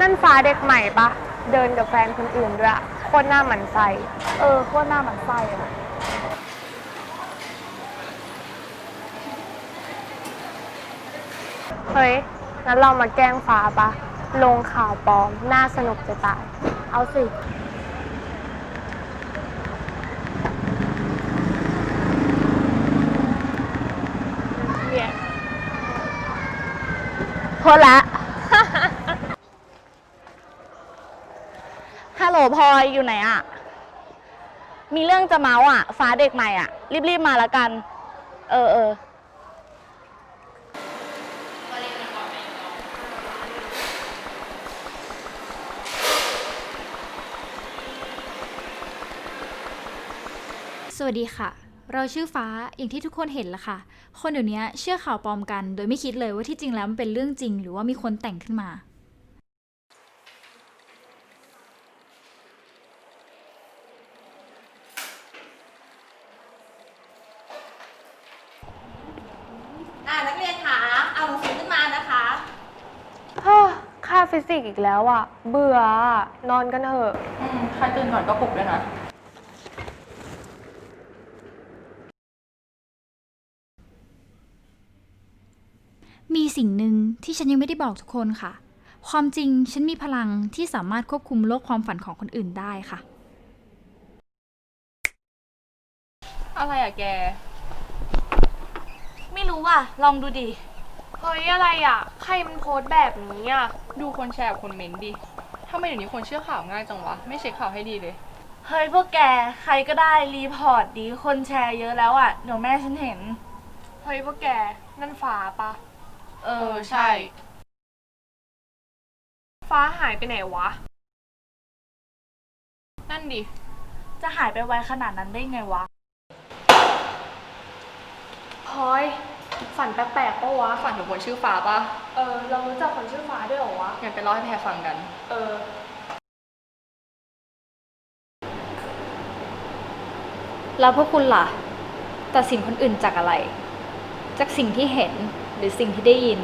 นั่นฟ้าเด็กใหม่ปะ เดินกับแฟนคนอื่นด้วยอะโคตรหน้าหมันไส้เออโคตรหน้าหมันไส้อะเฮ้ยงั้นเรามาแกล้งฟ้าปะ ลงข่าวปลอมน่าสนุกจะตาย เอาสิ เนี่ยโทษละ ฮัลโหลพลอยอยู่ไหนอะมีเรื่องจะเมาอะฟ้าเด็กใหม่อะรีบๆมาแล้วกัน เออเออสวัสดีค่ะ เราชื่อฟ้าอย่างที่ทุกคนเห็นละค่ะ คนเดี๋ยวนี้เชื่อข่าวปลอมกัน โดยไม่คิดเลยว่าที่จริงแล้วมันเป็นเรื่องจริง หรือว่ามีคนแต่งขึ้นมา อ่านักเรียนคะเอาหนังสือขึ้นมานะคะเฮ้อค่าฟิสิกส์อีกแล้วอะเบื่ออะนอนกันเถอะ อืมใครตื่นก่อนก็ปลุกด้วยนะ มีสิ่งหนึ่งที่ฉันยังไม่ได้บอกทุกคนค่ะ ความจริงฉันมีพลังที่สามารถควบคุมโลกความฝันของคนอื่นได้ค่ะ อะไรอะแกไม่ รู้ว่ะ ลองดูดิ เฮ้ยอะไรอะใครมันโพสต์แบบนี้อะดูคนแชร์กับคนเมนต์ดิทำไมเดี๋ยวนี้คนเชื่อข่าวง่ายจังวะ ไม่เช็คข่าวให้ดีเลย เฮ้ยพวกแก ใครก็ได้รีพอร์ตดี คนแชร์เยอะแล้วอะเดี๋ยวแม่ฉันเห็น เฮ้ยพวกแก นั่นฟ้าปะ เออใช่ ฟ้าหายไปไหนวะ นั่นดิ จะหายไปไวขนาดนั้นได้ไงวะ พลอย ฝันแปลกๆปะวะ ฝันถึงคนชื่อฟ้าปะเออ เรารู้จักคนชื่อฟ้าด้วยเหรอวะ งั้นไปเล่าให้แพรฟังกัน เออ แล้วพวกคุณล่ะ ตัดสินคนอื่นจากอะไร จากสิ่งที่เห็นหรือสิ่งที่ได้ยิน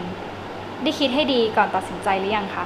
ได้คิดให้ดีก่อนตัดสินใจหรือยังคะ